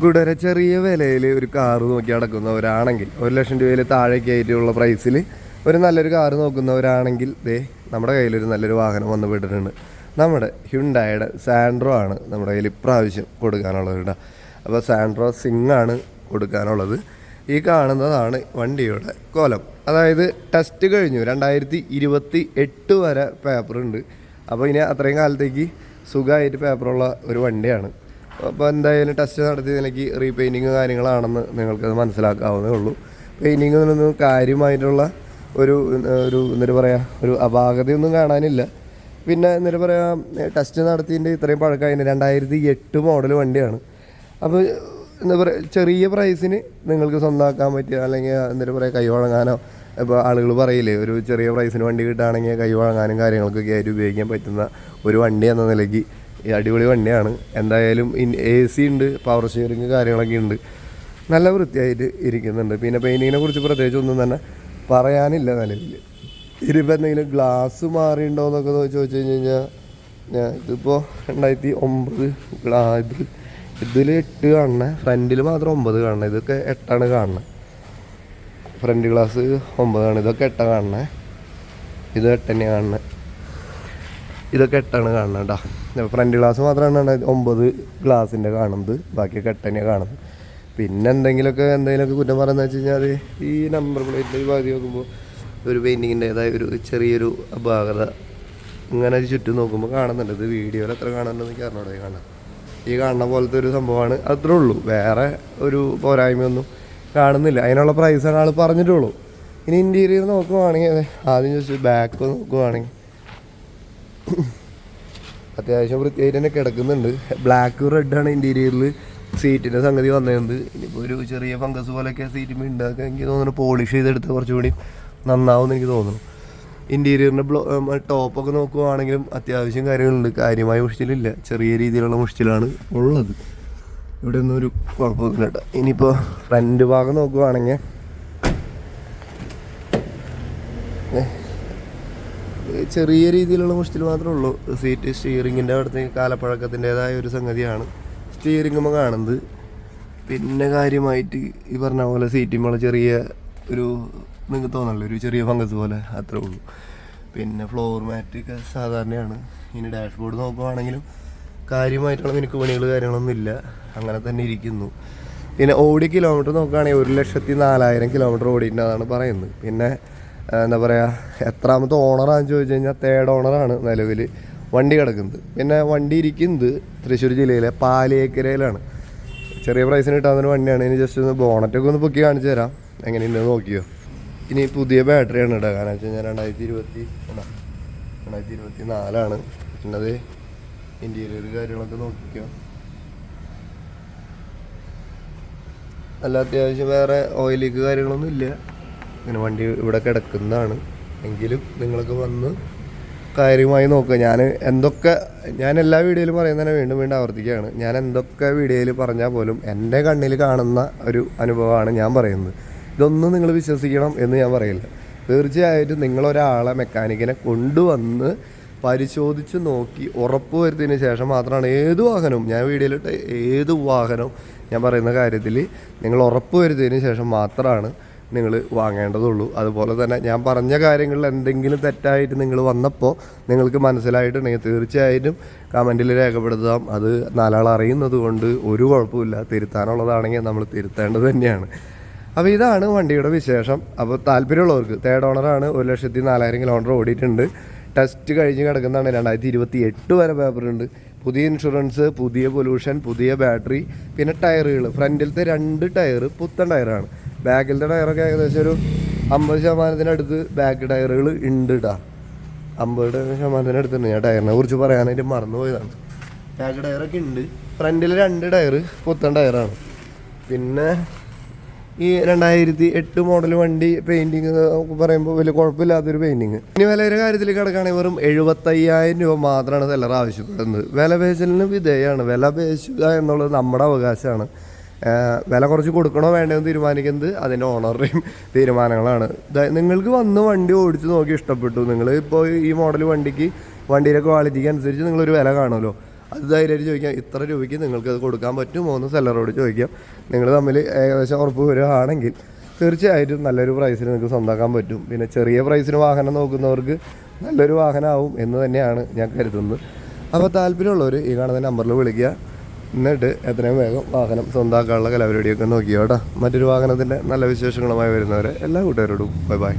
കൂട്ടുകാരെ ചെറിയ വിലയിൽ ഒരു കാറ് നോക്കി നടക്കുന്നവരാണെങ്കിൽ ഒരു ലക്ഷം രൂപയിൽ താഴേക്ക് ആയിട്ടുള്ള പ്രൈസിൽ ഒരു നല്ലൊരു കാറ് നോക്കുന്നവരാണെങ്കിൽ ദേ നമ്മുടെ കയ്യിലൊരു നല്ലൊരു വാഹനം വന്നു വിട്ടിട്ടുണ്ട്. നമ്മുടെ ഹ്യുണ്ടായുടെ സാൻഡ്രോ ആണ് നമ്മുടെ കയ്യിൽ ഇപ്രാവശ്യം കൊടുക്കാനുള്ളത് കേട്ടോ. അപ്പോൾ സാൻഡ്രോ സിങ് ആണ് കൊടുക്കാനുള്ളത്. ഈ കാണുന്നതാണ് വണ്ടിയുടെ കോലം. അതായത് ടെസ്റ്റ് കഴിഞ്ഞു. രണ്ടായിരത്തി ഇരുപത്തി എട്ട് വരെ പേപ്പറുണ്ട് അപ്പോൾ ഇനി അത്രയും കാലത്തേക്ക് സുഖമായിട്ട് പേപ്പറുള്ള ഒരു വണ്ടിയാണ്. അപ്പോൾ എന്തായാലും ടെസ്റ്റ് നടത്തിയതിലേക്ക് റീപെയിന്റിങ് കാര്യങ്ങളാണെന്ന് നിങ്ങൾക്കത് മനസ്സിലാക്കാവുന്നേ ഉള്ളൂ. പെയിന്റിങ്ങിനൊന്നും കാര്യമായിട്ടുള്ള ഒരു ഒരു എന്നിട്ട് പറയാ ഒരു അപാകതയൊന്നും കാണാനില്ല. പിന്നെ എന്നിട്ട് പറയാ ടെസ്റ്റ് നടത്തിയതിന്റെ ഇത്രയും പഴക്കമായിട്ട് രണ്ടായിരത്തി എട്ട് മോഡൽ വണ്ടിയാണ്. അപ്പോൾ എന്താ പറയുക ചെറിയ പ്രൈസിന് നിങ്ങൾക്ക് സ്വന്തമാക്കാൻ പറ്റുക അല്ലെങ്കിൽ എന്നിട്ട് പറയുക കൈ വഴങ്ങാനോ ഇപ്പോൾ ആളുകൾ പറയില്ലേ ഒരു ചെറിയ പ്രൈസിന് വണ്ടി കിട്ടുകയാണെങ്കിൽ കൈ വഴങ്ങാനും കാര്യങ്ങൾക്കൊക്കെ ആയിട്ട് ഉപയോഗിക്കാൻ പറ്റുന്ന ഒരു വണ്ടി എന്ന നിലയ്ക്ക് അടിപൊളി വണ്ടിയാണ്. എന്തായാലും എ സി ഉണ്ട് പവർ ഷെയറിങ് കാര്യങ്ങളൊക്കെ ഉണ്ട്. നല്ല വൃത്തിയായിട്ട് ഇരിക്കുന്നുണ്ട്. പിന്നെ പെയിന്റിങ്ങിനെ കുറിച്ച് പ്രത്യേകിച്ച് ഒന്നും തന്നെ പറയാനില്ല നിലവിൽ ഇതിപ്പോൾ എന്തെങ്കിലും ഗ്ലാസ് മാറിയിട്ടുണ്ടോ എന്നൊക്കെ ചോദിച്ചു കഴിഞ്ഞ് കഴിഞ്ഞാൽ ഞാൻ ഇതിപ്പോൾ രണ്ടായിരത്തി ഒമ്പത് ഗ്ലാ ഇത് ഇതിൽ എട്ട് കാണണേ. ഫ്രണ്ടിൽ മാത്രം ഒമ്പത് കാണണേ. ഇതൊക്കെ എട്ടാണ് കാണണേ. ഫ്രണ്ട് ഗ്ലാസ് ഒമ്പതാണ്. ഇതൊക്കെ എട്ടാണ് കാണണേ. ഇത് എട്ടന്നെ കാണണേ. ഇതൊക്കെ എട്ടാണ് കാണുന്നത് ഫ്രണ്ട് ഗ്ലാസ് മാത്രമാണ് ഒമ്പത് ഗ്ലാസിന്റെ കാണുന്നത്. ബാക്കിയൊക്കെ എട്ടനെയാണ് കാണുന്നത്. പിന്നെ എന്തെങ്കിലുമൊക്കെ എന്തെങ്കിലുമൊക്കെ കുറ്റം പറയുന്നത് വെച്ച് കഴിഞ്ഞാൽ ഈ നമ്പർ പ്ലേറ്റിൽ ഈ പകുതി നോക്കുമ്പോൾ ഒരു പെയിന്റിങ്ങിന്റെതായ ഒരു ചെറിയൊരു അപാകത ഇങ്ങനെ ചുറ്റും നോക്കുമ്പോൾ കാണുന്നുണ്ട്. ഇത് വീഡിയോയിൽ എത്ര കാണുന്നുണ്ടെന്ന് എനിക്ക് അറിഞ്ഞൂടെ കാണാം ഈ കാണുന്ന പോലത്തെ ഒരു സംഭവമാണ് അത്രേ ഉള്ളൂ. വേറെ ഒരു പോരായ്മയൊന്നും കാണുന്നില്ല. അതിനുള്ള പ്രൈസാണ് ആൾ പറഞ്ഞിട്ടുള്ളൂ. ഇനി ഇന്റീരിയർ നോക്കുവാണെങ്കിൽ ആദ്യം ചോദിച്ചു ബാക്ക് നോക്കുവാണെങ്കിൽ അത്യാവശ്യം വൃത്തിയായിട്ട് തന്നെ കിടക്കുന്നുണ്ട്. ബ്ലാക്ക് റെഡാണ് ഇന്റീരിയറിൽ സീറ്റിന്റെ സംഗതി വന്നിരുന്നത് ഇനിയിപ്പോൾ ഒരു ചെറിയ ഫംഗസ് പോലെയൊക്കെ സീറ്റ് ഉണ്ടാക്കാൻ എനിക്ക് തോന്നുന്നു പോളിഷ് ചെയ്തെടുത്ത് കുറച്ചുകൂടി നന്നാവും എനിക്ക് തോന്നുന്നു. ഇന്റീരിയറിന്റെ ബ്ലോ ടോപ്പൊക്കെ നോക്കുവാണെങ്കിലും അത്യാവശ്യം കാര്യങ്ങളുണ്ട്. കാര്യമായ മുഷിച്ചിലില്ല ചെറിയ രീതിയിലുള്ള മുഷിച്ചിലാണ് ഉള്ളത്. ഇവിടെ ഒന്നും ഒരു കുഴപ്പമൊന്നുമില്ല കേട്ടോ. ഇനിയിപ്പോൾ ഫ്രണ്ട് ഭാഗം നോക്കുവാണെങ്കിൽ ചെറിയ രീതിയിലുള്ള മുഷ്ടിൽ മാത്രമേ ഉള്ളൂ. സീറ്റ് സ്റ്റിയറിങ്ങിന്റെ അവിടുത്തെ കാലപ്പഴക്കത്തിന്റെതായ ഒരു സംഗതിയാണ് സ്റ്റിയറിംഗ് നമ്മൾ കാണുന്നത്. പിന്നെ കാര്യമായിട്ട് ഈ പറഞ്ഞ പോലെ സീറ്റിമ്പോൾ ചെറിയ ഒരു നിങ്ങൾക്ക് തോന്നല്ലോ ഒരു ചെറിയ ഫംഗസ് പോലെ അത്രേ ഉള്ളൂ. പിന്നെ ഫ്ലോർ മാറ്റ് സാധാരണയാണ്. ഇനി ഡാഷ്ബോർഡ് നോക്കുവാണെങ്കിലും കാര്യമായിട്ടുള്ള നിനക്ക് പണികൾ കാര്യങ്ങളൊന്നും ഇല്ല. അങ്ങനെ തന്നെ ഇരിക്കുന്നു. പിന്നെ ഓടി കിലോമീറ്റർ നോക്കുകയാണെങ്കിൽ ഒരു ലക്ഷത്തി നാലായിരം കിലോമീറ്റർ ഓടിയിട്ടുണ്ടെന്നാണ് പറയുന്നത്. പിന്നെ എന്താ പറയുക എത്രാമത്തെ ഓണറാണെന്ന് ചോദിച്ചു കഴിഞ്ഞാൽ തേർഡ് ഓണറാണ് നിലവിൽ വണ്ടി കിടക്കുന്നത്. പിന്നെ വണ്ടി ഇരിക്കുന്നത് തൃശ്ശൂർ ജില്ലയിലെ പാലേക്കരയിലാണ് ചെറിയ പ്രൈസിന് കിട്ടാവുന്ന വണ്ടിയാണ്. ഇനി ജസ്റ്റ് ഒന്ന് ബോണറ്റൊക്കെ ഒന്ന് പൊക്കി കാണിച്ചു തരാം. എങ്ങനെയുണ്ടെന്ന് നോക്കിയോ. ഇനി പുതിയ ബാറ്ററിയാണ് ഇടുക കാരണം വെച്ച് കഴിഞ്ഞാൽ രണ്ടായിരത്തി ഇരുപത്തി രണ്ടായിരത്തി ഇരുപത്തി നാലാണ് പിന്നത് ഇന്റീരിയർ കാര്യങ്ങളൊക്കെ നോക്കിക്കോ. അല്ല അത്യാവശ്യം വേറെ ഓയിൽ ലീക്ക് കാര്യങ്ങളൊന്നും ഇല്ല. ഇങ്ങനെ വണ്ടി ഇവിടെ കിടക്കുന്നതാണ്. എങ്കിലും നിങ്ങൾക്ക് വന്ന് കാര്യമായി നോക്കുക ഞാൻ എന്തൊക്കെ ഞാൻ എല്ലാ വീഡിയോയിലും പറയുന്നതിനെ വീണ്ടും വീണ്ടും ആവർത്തിക്കുകയാണ്. ഞാൻ എന്തൊക്കെ വീഡിയോയിൽ പറഞ്ഞാൽ പോലും എന്റെ കണ്ണിൽ കാണുന്ന ഒരു അനുഭവമാണ് ഞാൻ പറയുന്നത്. ഇതൊന്നും നിങ്ങൾ വിശ്വസിക്കണം എന്ന് ഞാൻ പറയില്ല. തീർച്ചയായിട്ടും നിങ്ങളൊരാളെ മെക്കാനിക്കിനെ കൊണ്ടുവന്ന് പരിശോധിച്ച് നോക്കി ഉറപ്പ് വരുത്തിയതിന് ശേഷം മാത്രമാണ് ഏത് വാഹനവും ഞാൻ വീഡിയോയിലിട്ട് ഏത് വാഹനവും ഞാൻ പറയുന്ന കാര്യത്തിൽ നിങ്ങൾ ഉറപ്പ് വരുത്തിയതിന് ശേഷം മാത്രമാണ് നിങ്ങൾ വാങ്ങേണ്ടതുള്ളൂ. അതുപോലെ തന്നെ ഞാൻ പറഞ്ഞ കാര്യങ്ങളിൽ എന്തെങ്കിലും തെറ്റായിട്ട് നിങ്ങൾ വന്നപ്പോൾ നിങ്ങൾക്ക് മനസ്സിലായിട്ടുണ്ടെങ്കിൽ തീർച്ചയായിട്ടും കമന്റിൽ രേഖപ്പെടുത്താം. അത് നാലാൾ അറിയുന്നത് കൊണ്ട് ഒരു കുഴപ്പമില്ല. തിരുത്താനുള്ളതാണെങ്കിൽ നമ്മൾ തിരുത്തേണ്ടത് തന്നെയാണ്. അപ്പോൾ ഇതാണ് വണ്ടിയുടെ വിശേഷം. അപ്പോൾ താല്പര്യമുള്ളവർക്ക് തേർഡ് ഓണറാണ് ഒരു ലക്ഷത്തി നാലായിരം കിലോമീറ്റർ ഓടിയിട്ടുണ്ട്. ടെസ്റ്റ് കഴിഞ്ഞ് കിടക്കുന്നതാണ് രണ്ടായിരത്തി ഇരുപത്തി എട്ട് വരെ പേപ്പറുണ്ട് പുതിയ ഇൻഷുറൻസ് പുതിയ പൊല്യൂഷൻ പുതിയ ബാറ്ററി പിന്നെ ടയറുകൾ. ഫ്രണ്ടിലത്തെ രണ്ട് ടയർ പുത്തൻ ടയറാണ്. ബാക്കിലത്തെ ടയറൊക്കെ ഏകദേശം ഒരു അമ്പത് ശതമാനത്തിനടുത്ത് ബാക്ക് ടയറുകൾ ഉണ്ട് ഇടാ അമ്പത് ശതമാനത്തിന് അടുത്തുണ്ട്. ഞാൻ ടയറിനെ കുറിച്ച് പറയാനായിട്ട് മറന്നുപോയതാണ് ബാക്ക് ടയറൊക്കെ ഉണ്ട്. ഫ്രണ്ടിൽ രണ്ട് ടയർ പുത്തൻ ടയറാണ്. പിന്നെ ഈ രണ്ടായിരത്തി എട്ട് മോഡൽ വണ്ടി പെയിന്റിങ് പറയുമ്പോൾ വലിയ കുഴപ്പമില്ലാത്തൊരു പെയിന്റിങ് ഇനി വിലയുടെ കാര്യത്തിൽ കിടക്കുകയാണെങ്കിൽ വെറും എഴുപത്തയ്യായിരം രൂപ മാത്രമാണ് സെല്ലർ ആവശ്യപ്പെടുന്നത്. വില പേശലിന് വിധേയമാണ്. വില പേശുക എന്നുള്ളത് നമ്മുടെ അവകാശമാണ്. വില കുറച്ച് കൊടുക്കണോ വേണ്ടതെന്ന് തീരുമാനിക്കുന്നത് അതിന്റെ ഓണറുടെയും തീരുമാനങ്ങളാണ്. നിങ്ങൾക്ക് വന്ന് വണ്ടി ഓടിച്ച് നോക്കി ഇഷ്ടപ്പെട്ടു. നിങ്ങൾ ഇപ്പോൾ ഈ മോഡൽ വണ്ടിക്ക് വണ്ടിയുടെ ക്വാളിറ്റിക്ക് അനുസരിച്ച് നിങ്ങളൊരു വില കാണുമല്ലോ. അത് ധൈര്യമായിട്ട് ചോദിക്കാം ഇത്ര രൂപയ്ക്ക് നിങ്ങൾക്ക് അത് കൊടുക്കാൻ പറ്റുമോ എന്ന് സെല്ലറോട് ചോദിക്കാം. നിങ്ങൾ തമ്മിൽ ഏകദേശം ഉറപ്പ് വരികയാണെങ്കിൽ തീർച്ചയായിട്ടും നല്ലൊരു പ്രൈസിന് നിങ്ങൾക്ക് സ്വന്തമാക്കാൻ പറ്റും. പിന്നെ ചെറിയ പ്രൈസിന് വാഹനം നോക്കുന്നവർക്ക് നല്ലൊരു വാഹനമാവും എന്ന് തന്നെയാണ് ഞാൻ കരുതുന്നത്. അപ്പോൾ താല്പര്യമുള്ളവർ ഈ കാണുന്ന നമ്പറിൽ വിളിക്കുക. എന്നിട്ട് എത്രയും വേഗം വാഹനം സ്വന്തമാക്കാനുള്ള കലാപരിപാടിയൊക്കെ നോക്കിയോട്ടോ മറ്റൊരു വാഹനത്തിന്റെ നല്ല വിശേഷങ്ങളുമായി വരുന്നവരെ എല്ലാ കൂട്ടുകാരോടും ബൈ ബൈ.